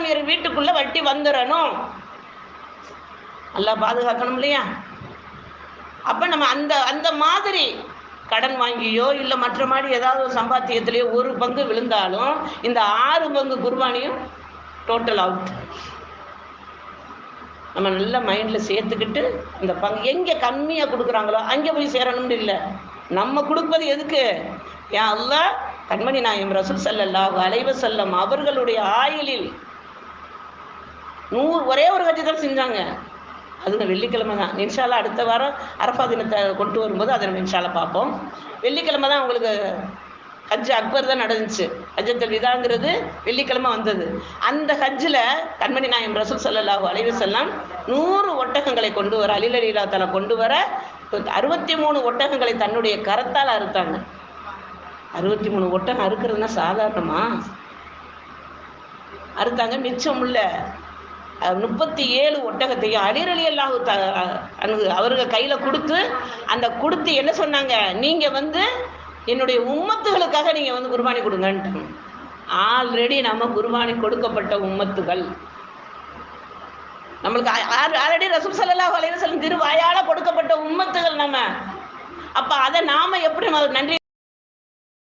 இஸ்லாமியர் வீட்டுக்குள்ள வட்டி வந்துடணும் நல்லா பாதுகாக்கணும் இல்லையா? அப்ப நம்ம அந்த அந்த மாதிரி கடன் வாங்கியோ இல்லை மற்ற மாதிரி ஏதாவது ஒரு சம்பாத்தியத்திலேயோ ஒரு பங்கு விழுந்தாலும் இந்த ஆறு பங்கு குர்பானியும் டோட்டல் அவுட் நம்ம நல்ல மைண்டில் சேர்த்துக்கிட்டு இந்த பங்கு எங்கே கம்மியாக கொடுக்குறாங்களோ அங்கே போய் சேரணும்னு இல்லை. நம்ம கொடுப்பது எதுக்கு? ஏன் அல்ல கண்மணி நாயம் ரசூல் ஸல்லல்லாஹு அலைவ செல்லம் அவர்களுடைய ஆயுளில் நூறு ஒரே ஒரு கட்சி தான் செஞ்சாங்க. அது வெள்ளிக்கிழமை தான். இன்ஷால்லா அடுத்த வாரம் அரஃபா தினத்தை கொண்டு வரும்போது அதை நம்ம இன்ஷால்லா பார்ப்போம். வெள்ளிக்கிழமை தான் உங்களுக்கு ஹஜ் அக்பர் தான் நடந்துச்சு. ஹஜ்ஜத்தல் விதாங்கிறது வெள்ளிக்கிழமை வந்தது. அந்த ஹஜ்ஜில் கண்மணி நாயம் ரசூல் ஸல்லல்லாஹு அலைவு செல்லாம் நூறு ஒட்டகங்களை கொண்டு வர அலிலலீலா தலை கொண்டு வர அறுபத்தி மூணு ஒட்டகங்களை தன்னுடைய கரத்தால் அறுத்தாங்க. அறுபத்தி மூணு ஒட்டகம் அறுக்கிறதுனா சாதாரணமா? அறுத்தாங்க மிச்சம் உள்ள முப்பத்தி ஏழு ஒட்டகத்தையும் அலிரலி அல்லாஹு த அவர்கள் கையில் கொடுத்து அந்த கொடுத்து என்ன சொன்னாங்க? நீங்கள் வந்து என்னுடைய உம்மத்துகளுக்காக நீங்கள் வந்து குர்பானி கொடுங்கன்ட்டு. ஆல்ரெடி நம்ம குர்பானி கொடுக்கப்பட்ட உம்மத்துகள். நம்மளுக்கு ஆல்ரெடி ரசூல் சல்லாஹ் அலைஹி திருவாயால் கொடுக்கப்பட்ட உம்மத்துகள் நம்ம. அப்போ அதை நாம எப்படி நன்றி